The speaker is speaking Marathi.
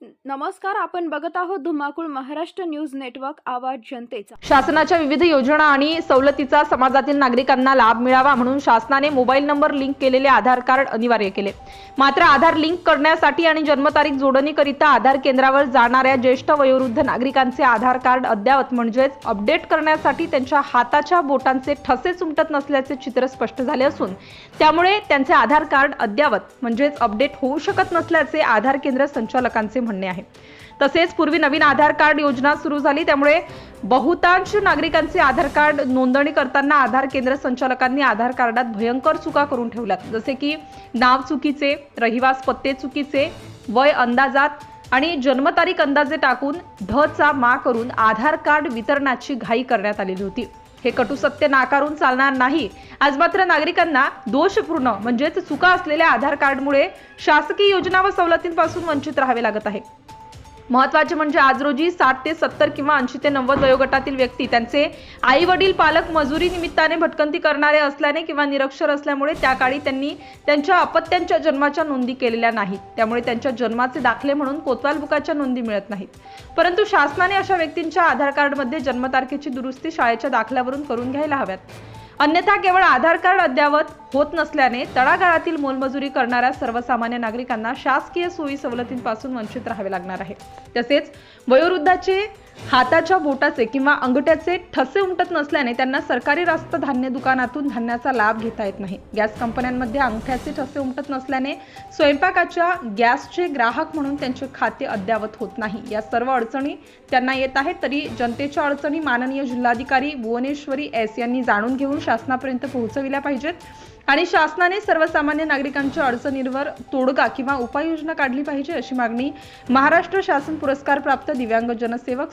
नमस्कार आपण बघत आहोत धुमाकूळ महाराष्ट्र न्यूज नेटवर्क आवाज जनतेचा. शासनाच्या विविध योजना आणि सवलतीचा समाजातील नागरिकांना लाभ मिळावा म्हणून शासनाने मोबाईल नंबर लिंक केलेले आधार कार्ड अनिवार्य केले. मात्र आधार लिंक करण्यासाठी आणि जन्मतारीख जोडणीकरिता आधार केंद्रावर जाणाऱ्या ज्येष्ठ वयोवृद्ध नागरिकांचे आधार कार्ड अद्यावत म्हणजेच अपडेट करण्यासाठी त्यांच्या हाताच्या बोटांचे ठसे सुमटत नसल्याचे चित्र स्पष्ट झाले असून त्यामुळे त्यांचे आधार कार्ड अद्यावत म्हणजेच अपडेट होऊ शकत नसल्याचे आधार केंद्र संचालकांचे म्हणणे आहे. तसेच पूर्वी नवीन आधार कार्ड योजना सुरू झाली त्यामुळे बहुतांश नागरिकांचे आधार कार्ड नोंदणी करताना आधार केंद्र संचालकांनी आधार कार्डात भयंकर चुका करून ठेवल्यात. जसे की नाव चुकीचे रहिवास पत्ते चुकीचे वय अंदाजात आणि जन्मतारीख अंदाजे टाकून ढ चा मा करून आधार कार्ड वितरणाची घाई करण्यात आलेली होती. हे कटू सत्य नाकारून चालणार नाही आज मात्र नागरिकांना दोषपूर्ण म्हणजेच चुका असलेल्या आधार कार्डमुळे शासकीय योजना व सवलतींपासून वंचित राहावे लागत आहे. महत्त्वाचे म्हणजे आज रोजी साठ ते सत्तर किंवा ऐंशी ते नव्वद वयोगटातील व्यक्ती त्यांचे आई वडील पालक मजुरी निमित्ताने भटकंती करणारे असल्याने किंवा निरक्षर असल्यामुळे त्या काळी त्यांनी त्यांच्या अपत्यांच्या जन्माच्या नोंदी केलेल्या नाहीत. त्यामुळे त्यांच्या जन्माचे दाखले म्हणून कोतवाल बुकाच्या नोंदी मिळत नाहीत. परंतु शासनाने अशा व्यक्तींच्या आधार कार्डमध्ये जन्मतारखेची दुरुस्ती शाळेच्या दाखल्यावरून करून घ्यायला हव्यात. अन्यथा केवळ आधार कार्ड अद्यावत होत नसल्याने तळागाळातील मोलमजुरी करणाऱ्या सर्वसामान्य नागरिकांना शासकीय सोयी सवलतींपासून वंचित राहावे लागणार आहे. तसेच वयोवृद्धाचे हाताच्या बोटाचे किंवा अंगठ्याचे ठसे उमटत नसल्याने त्यांना सरकारी रास्त धान्य दुकानातून धान्याचा लाभ घेता येत नाही. गॅस कंपन्यांमध्ये अंगठ्याचे ठसे उमटत नसल्याने स्वयंपाकाच्या गॅसचे ग्राहक म्हणून त्यांचे खाते अद्यावत होत नाही. या सर्व अडचणी त्यांना येत आहेत तरी जनतेच्या अडचणी माननीय जिल्हाधिकारी भुवनेश्वरी एस यांनी जाणून घेऊन शासनापर्यंत पोहोचविल्या पाहिजेत आणि शासनाने सर्वसामान्य नागरिकांच्या अडचणींवर तोडगा किंवा उपाययोजना काढली पाहिजे अशी मागणी महाराष्ट्र शासन पुरस्कार प्राप्त दिव्यांग जनसेवक